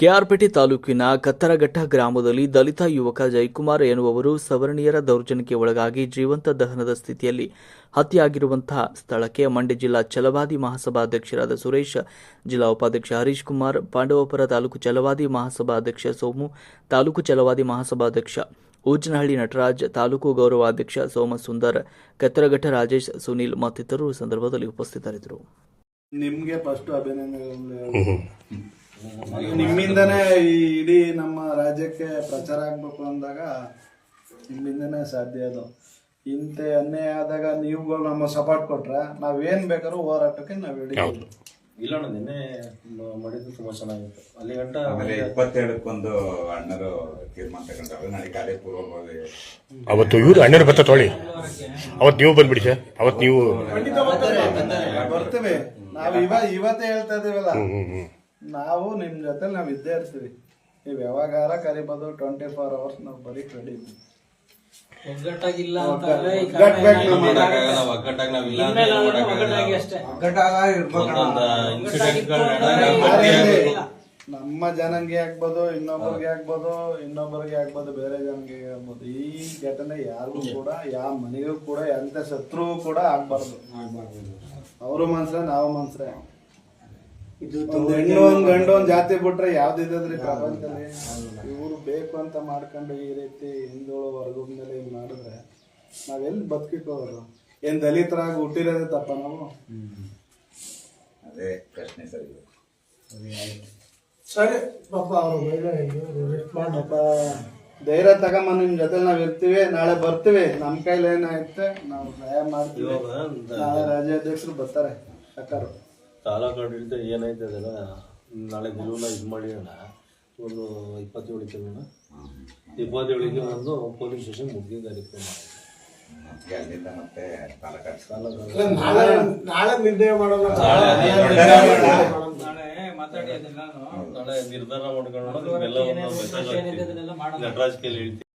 ಕೆಆರ್ಪೇಟೆ ತಾಲೂಕಿನ ಕತ್ತರಘಟ್ಟ ಗ್ರಾಮದಲ್ಲಿ ದಲಿತ ಯುವಕ ಜಯಕುಮಾರ್ ಎನ್ನುವವರು ಸವರ್ಣೀಯರ ದೌರ್ಜನ್ಯಕ್ಕೆ ಒಳಗಾಗಿ ಜೀವಂತ ದಹನದ ಸ್ಥಿತಿಯಲ್ಲಿ ಹತ್ಯೆಯಾಗಿರುವಂತಹ ಸ್ಥಳಕ್ಕೆ ಮಂಡ್ಯ ಜಿಲ್ಲಾ ಛಲವಾದಿ ಮಹಾಸಭಾ ಅಧ್ಯಕ್ಷರಾದ ಸುರೇಶ್ ಜಿಲ್ಲಾ ಉಪಾಧ್ಯಕ್ಷ ಹರೀಶ್ ಕುಮಾರ್ ಪಾಂಡವಪುರ ತಾಲೂಕು ಛಲವಾದಿ ಮಹಾಸಭಾ ಅಧ್ಯಕ್ಷ ಸೋಮು ತಾಲೂಕು ಛಲವಾದಿ ಮಹಾಸಭಾಧ್ಯಕ್ಷ ಊಜನಹಳ್ಳಿ ನಟರಾಜ್ ತಾಲೂಕು ಗೌರವಾಧ್ಯಕ್ಷ ಸೋಮಸುಂದರ್ ಕತ್ತರಘಟ್ಟ ರಾಜೇಶ್ ಸುನೀಲ್ ಮತ್ತಿತರರು ಸಂದರ್ಭದಲ್ಲಿ ಉಪಸ್ಥಿತರಿದ್ದರು. ನಿಮ್ಗೆ ಫಸ್ಟ್ ಅಭಿನಂದನೆಗಳು. ನಿಮ್ಮಿಂದನೇ ಈ ಇಡೀ ನಮ್ಮ ರಾಜ್ಯಕ್ಕೆ ಪ್ರಚಾರ ಆಗ್ಬೇಕು ಅಂದಾಗ ನಿಮ್ಮಿಂದನೇ ಸಾಧ್ಯ ಅದು. ಇಂಥ ಅನ್ಯಾಯ ಆದಾಗ ನೀವುಗಳು ನಮ್ಮ ಸಪೋರ್ಟ್ ಕೊಟ್ರೆ ನಾವೇನ್ ಬೇಕಾದ್ರು ಹೋರಾಟಕ್ಕೆ ನಾವು ಹಿಡಿತೀವಿ ಇಲ್ಲ ನಿನ್ನೆ ಮಾಡಿದ್ರೆ ಮಾಡಿದ್ದು ತುಂಬಾ ಚೆನ್ನಾಗಿತ್ತು. ಅಲ್ಲಿ ಗಂಟ ಆಮೇಲೆ ಇಪ್ಪತ್ತೆರಡಕ್ಕೊಂದು ಅಣ್ಣರು ತೀರ್ಮಾನ ತಗೊಂಡ್ರೆ ನನಗೆ ಅದೇ ಪೂರ್ವಭಾವಿ ಅವತ್ತು ಇವ್ರು ಅಣ್ಣರು ಬರ್ತಾ ತೊಳಿ ಅವತ್ತು ನೀವು ಬಂದ್ಬಿಡಿ ಸರ್. ಅವತ್ತು ನೀವು ಬರ್ತೇವೆ. ನಾವು ಇವ ಇವತ್ತೇ ಹೇಳ್ತಾ ಇದೀವಲ್ಲ ನಾವು ನಿಮ್ಮ ಜೊತೆ ನಾವು ಇದ್ದೇ ಇರ್ತೀವಿ. ನೀವು ಯಾವಾಗಾರ ಕರಿಬೋದು ಟ್ವೆಂಟಿ ಫೋರ್ ಅವರ್ಸ್ ನಾವು ಬರೀ ರೆಡಿ ಇದ್ದೀವಿ ಒಗ್ಗಟ್ಟಾಗಿಲ್ಲ ಅಂತಂದ್ರೆ ಈ ಒಗ್ಗಟ್ ಬೇಕು ಕಾರಣ ನಮಗೆ. ಮಾಡಕ್ಕಾಗಲ್ಲ, ಒಗ್ಗಟ್ಟಾಗಿ ನಾವಿಲ್ಲ ಅಂತ ಇನ್ಮೇಲೆ ಆದ್ರೂ ಮಾಡಕ್ಕಾಗಲ್ಲ. ಒಗ್ಗಟ್ಟಾಗಿ ಅಷ್ಟೇ ಒಂದೊಂದು ನಮ್ಮ ಜನಂಗೆ ಆಗ್ಬೋದು ಇನ್ನೊಬ್ಬರಿಗೆ ಆಗ್ಬೋದು ಇನ್ನೊಬ್ಬರಿಗೆ ಆಗ್ಬೋದು ಬೇರೆ ಜನಗೆ ಆಗ್ಬೋದು. ಈ ಘಟನೆ ಯಾರಿಗೂ ಕೂಡ ಯಾವ ಮನೆಗೂ ಕೂಡ ಎಂತ ಶತ್ರು ಕೂಡ ಆಗ್ಬಾರ್ದು. ಅವರು ಮನ್ಸ್ರೆ ನಾವು ಮನ್ಸ್ರೆ. ಒಂದ್ ಹೆಣ್ಣು ಒಂದ್ ಗಂಡು ಒಂದ್ ಜಾತಿ ಬಿಟ್ರೆ ಯಾವ್ದಿದ್ರಿ ಪ್ರಪಂಚದಲ್ಲಿ? ಇವ್ರು ಬೇಕು ಅಂತ ಮಾಡ್ಕೊಂಡು ಈ ರೀತಿ ಹಿಂದೂ ವರ್ಗದ ಮೇಲೆ ಹಿಂಗ್ ಮಾಡಿದ್ರೆ ನಾವೆಲ್ಲಿ ಬದುಕಿಕೋರು ಏನ್ ದಲಿತರಾಗಿ ಹುಟ್ಟಿರೋದೇ ತಪ್ಪ ನಾವು? ಅದೇ ಪ್ರಶ್ನೆ ಸರಿ ಸರಿ ಪಾಪ ಅವರು ಧೈರ್ಯ ತಗೊಂಬ ನಿಮ್ ಜೊತೆ ನಾವ್ ಇರ್ತೀವಿ ನಾಳೆ ಬರ್ತೀವಿ. ನಮ್ ಕೈಲಿ ಏನಾಯ್ತೆ ನಾವು ಸಹಾಯ ಮಾಡ್ತೀವಿ. ನಾಳೆ ರಾಜ್ಯಾಧ್ಯಕ್ಷರು ಬರ್ತಾರೆ ಅಕ್ಕಾರು ತಾಲೂಕು ಆಡಳಿತ ಏನೈತೆ ಅದೆಲ್ಲ? ನಾಳೆ ನಿಲುವನ್ನ ಇದು ಮಾಡಿ ಅಣ್ಣ. ಒಂದು ಇಪ್ಪತ್ತೇಳಕ್ಕೆ ಅಣ್ಣ. ಇಪ್ಪತ್ತೇಳಿಗೆ ಒಂದು ಪೊಲೀಸ್ ಸ್ಟೇಷನ್ ಮುಗಿದ ಕಾರ್ಯಕ್ರಮ ಮತ್ತೆ ಅಲ್ಲಿಂದ ಮತ್ತೆ ನಾಳೆ ನಿರ್ಣಯ ಮಾಡೋಣ. ನಾಳೆ ಮಾತಾಡಿ ನಾನು. ನಾಳೆ ನಿರ್ಧಾರ ಮಾಡ್ಕೊಂಡು ನಟರಾಜ್ ಕೈಲಿ ಹೇಳ್ತೀನಿ.